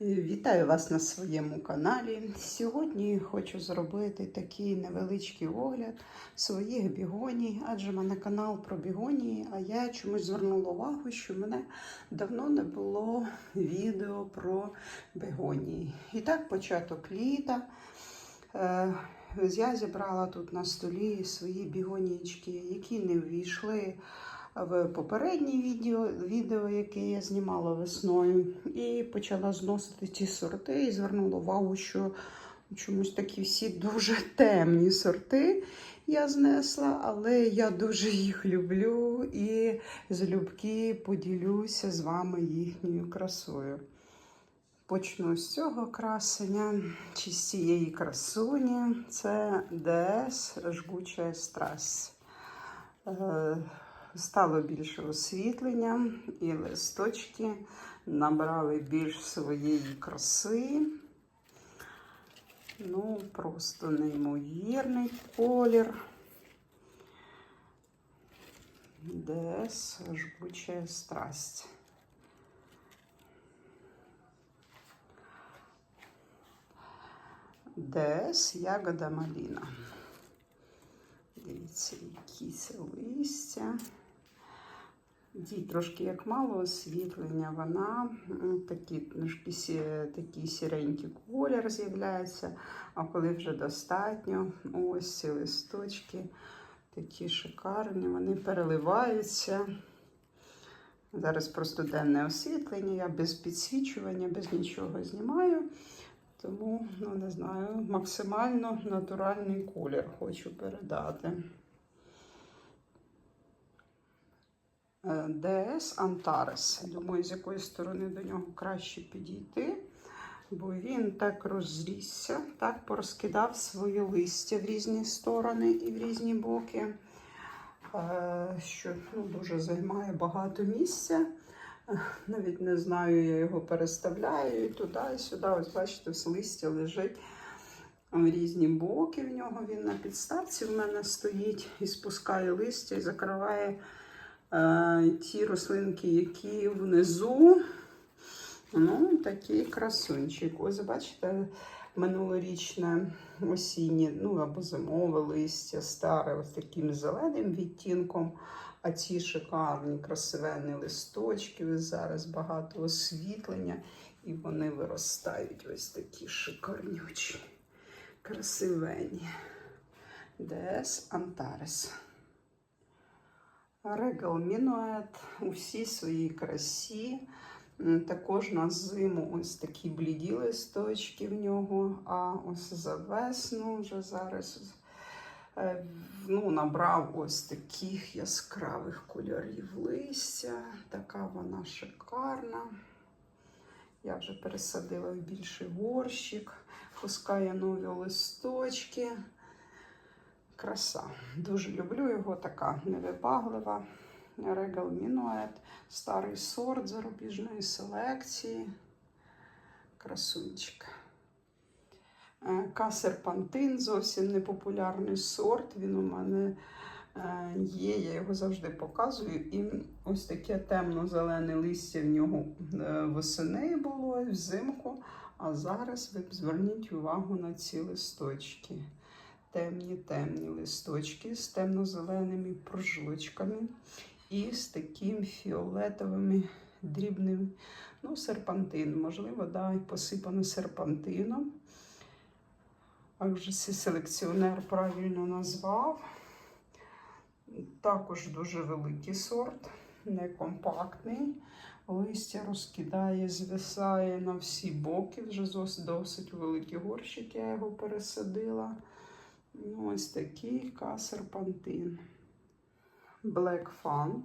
Вітаю вас на своєму каналі. Сьогодні хочу зробити такий невеличкий огляд своїх бігоній, адже в мене канал про бігонії, а я чомусь звернула увагу, що в мене давно не було відео про бігонії. І так, початок літа. Е, Я зібрала тут на столі свої бігонічки, які не ввійшли в попереднє відео, відео, яке я знімала весною, і почала зносити ці сорти і звернула увагу, що чомусь такі всі дуже темні сорти я знесла, але я дуже їх люблю і залюбки поділюся з вами їхньою красою. Почну з цього красення, чи з цієї красуні. Це ДС жгуча страсть. Стало більше освітлення, і листочки набрали більш своєї краси. Ну, просто неймовірний колір. ДС жгуча страсть. ДС ягода маліна. Це листя. Дій трошки як мало освітлення, вона такі, трошки такий сіренький колір з'являється, а коли вже достатньо, ось ці листочки такі шикарні, вони переливаються. Зараз просто денне освітлення, я без підсвічування, без нічого знімаю. Тому, ну не знаю, максимально натуральний колір хочу передати. Е, ДС Антарес. Думаю, з якої сторони до нього краще підійти, бо він так розрісся, так порозкидав свої листя в різні сторони і в різні боки, е, що ну, дуже займає багато місця. Е, Навіть не знаю, я його переставляю і туди, і сюди. Ось бачите, все листя лежить в різні боки. В нього він на підставці в мене стоїть і спускає листя і закриває е, ті рослинки, які внизу. Ну, такий красунчик. Ось, бачите, минулорічне осіннє, ну або зимове листя, старе, ось таким зеленим відтінком. А ці шикарні красивенні листочки, зараз багато освітлення, і вони виростають ось такі шикарнючі, красивенні. ДС Антарес. Регал Мінует у всій своїй красі. Також на зиму ось такі бліді листочки в нього, а ось за весну вже зараз е, ну, набрав ось таких яскравих кольорів листя. Така вона шикарна. Я вже пересадила в більший горщик, пускає нові листочки. Краса. Дуже люблю його, така невибаглива. Регал Мінует, старий сорт зарубіжної селекції. Красунчик. Е, Касер Пантин зовсім непопулярний сорт. Він у мене е, є, я його завжди показую. І ось таке темно-зелене листя в нього е, восени було взимку. А зараз ви зверніть увагу на ці листочки. Темні темні листочки з темно-зеленими прожилочками і з таким фіолетовими дрібними. Ну, серпантин, можливо, да, і посипано серпантином. А вже селекціонер правильно назвав. Також дуже великий сорт, не компактний. Листя розкидає, звисає на всі боки. Вже досить великий горщик, я його пересадила. Ну, ось такий касерпантин. Black Fund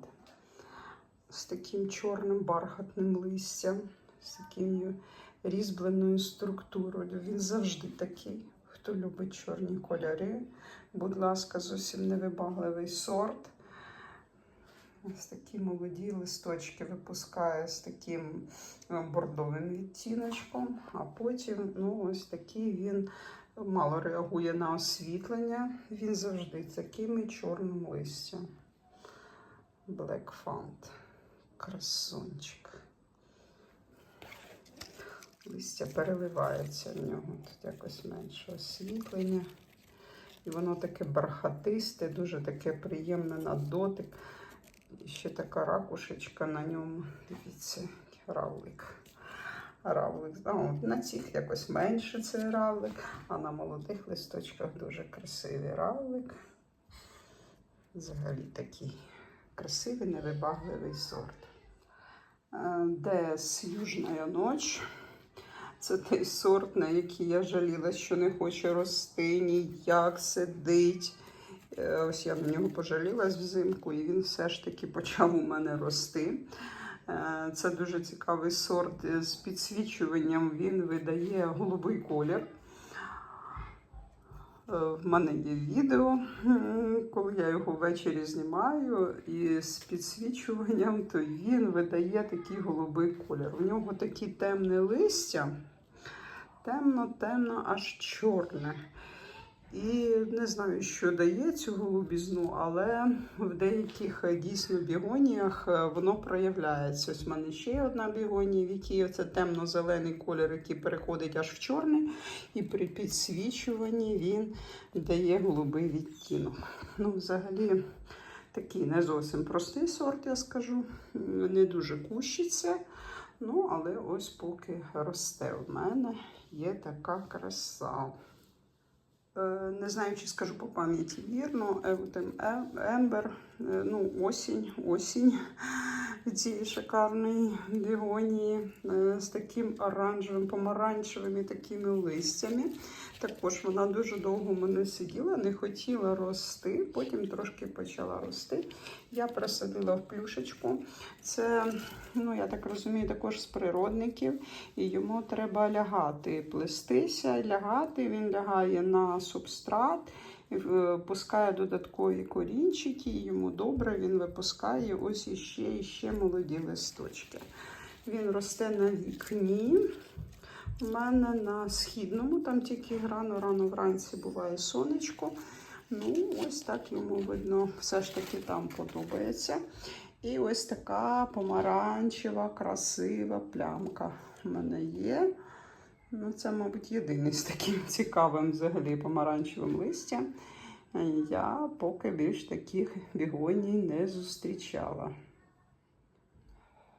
з таким чорним бархатним листям, з такою різьбленою структурою. Він завжди такий. Хто любить чорні кольори, будь ласка, зовсім невибагливий сорт. Ось такі молоді листочки випускає з таким е, бордовим відтіночком, а потім ну, ось такий він мало реагує на освітлення. Він завжди таким і чорним листям. Black Font. Красунчик. листя переливається в нього. Тут якось менше освітлення. І воно таке бархатисте, дуже таке приємне на дотик. І ще така ракушечка на ньому. Дивіться, равлик. Равлик. Ну, на цих якось менше цей равлик, а на молодих листочках дуже красивий равлик. Взагалі такий красивий, невибагливий сорт. Е, ДС Южна ноч. Це той сорт, на який я жаліла, що не хоче рости, ніяк сидить. Е, Ось я на нього пожалілась взимку, і він все ж таки почав у мене рости. Е, Це дуже цікавий сорт з підсвічуванням. Він видає голубий колір. Е, В мене є відео, коли я його ввечері знімаю, і з підсвічуванням, то він видає такий голубий колір. У нього такі темне листя, темно-темно, аж чорне. І не знаю, що дає цю голубізну, але в деяких дійсно бігоніях е, воно проявляється. Ось в мене ще одна бігонія, в якій це темно-зелений колір, який переходить аж в чорний, і при підсвічуванні він дає голубий відтінок. Ну, взагалі, такий не зовсім простий сорт, я скажу. Не дуже кущиться. Ну, але ось поки росте в мене є така краса. Е, Не знаю, чи скажу по пам'яті вірно, Ембер, е, ну, осінь, осінь цієї шикарної бігонії е, з таким оранжевим, помаранчевими такими листями. Також вона дуже довго мене сиділа, не хотіла рости, потім трошки почала рости. Я присадила в плюшечку. Це, ну я так розумію, також з природників, і йому треба лягати, плестися, лягати. Він лягає на субстрат, пускає додаткові корінчики, і йому добре, він випускає ось іще, іще молоді листочки. Він росте на вікні. У мене на східному, там тільки рано-рано вранці буває сонечко. Ну, ось так йому видно, все ж таки там подобається. І ось така помаранчева, красива плямка в мене є. Ну, це, мабуть, єдиний з таким цікавим взагалі помаранчевим листям. Я поки більш таких бігоній не зустрічала.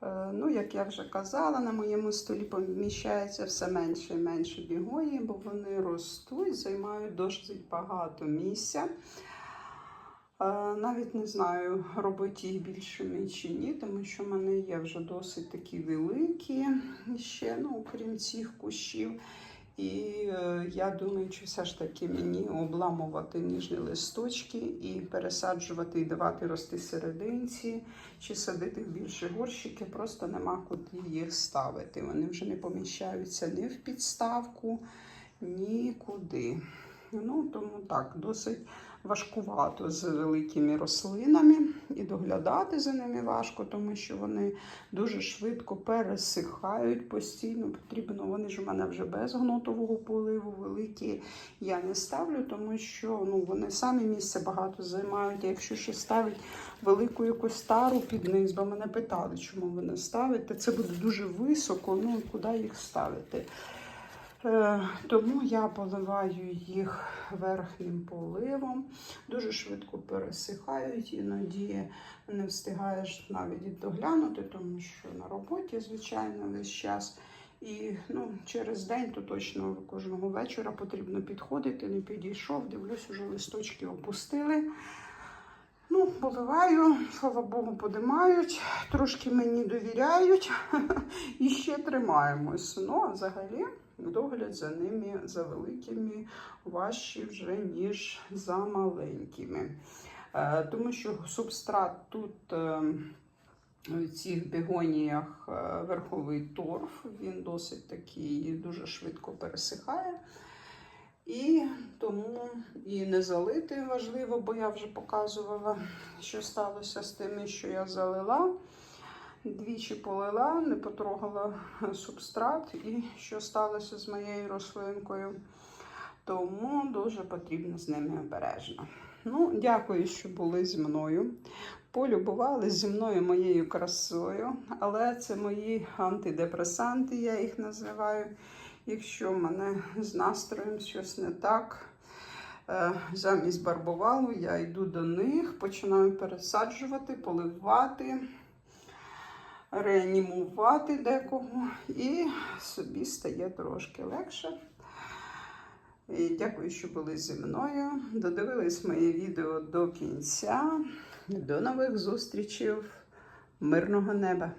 Е, Ну, як я вже казала, на моєму столі поміщається все менше і менше бігоній, бо вони ростуть, займають досить багато місця. Е, Навіть не знаю, робити їх більшими чи ні, тому що в мене є вже досить такі великі ще, ну, окрім цих кущів. І е, я думаю, що все ж таки мені обламувати ніжні листочки і пересаджувати і давати рости серединці, чи садити в більші горщики, просто нема куди їх ставити. Вони вже не поміщаються ні в підставку, нікуди. Ну, тому так, досить важкувато з великими рослинами і доглядати за ними важко, тому що вони дуже швидко пересихають постійно. Потрібно, вони ж у мене вже без гнотового поливу великі я не ставлю, тому що ну, вони самі місце багато займають. Якщо ще ставить велику якусь стару під низ, бо мене питали, чому ви не ставите, це буде дуже високо, ну куди їх ставити. Е, Тому я поливаю їх верхнім поливом. Дуже швидко пересихають, іноді не встигаєш навіть доглянути, тому що на роботі, звичайно, весь час. І ну, через день то точно кожного вечора потрібно підходити. Не підійшов, дивлюсь, уже листочки опустили. Ну, поливаю, слава Богу, подимають, трошки мені довіряють і ще тримаємось. Ну, а взагалі догляд за ними, за великими, важчі вже, ніж за маленькими. Е, тому що субстрат тут. е, в цих бігоніях е, верховий торф, він досить такий дуже швидко пересихає. І тому і не залити важливо, бо я вже показувала, що сталося з тими, що я залила. Двічі полила, не потрогала субстрат і що сталося з моєю рослинкою. Тому дуже потрібно з ними обережно. Ну, дякую, що були зі мною. Полюбували зі мною моєю красою, але це мої антидепресанти, я їх називаю. Якщо в мене з настроєм щось не так, е, замість барбувалу я йду до них, починаю пересаджувати, поливати, реанімувати декого, і собі стає трошки легше. І дякую, що були зі мною. Додивились моє відео до кінця. До нових зустрічей. Мирного неба!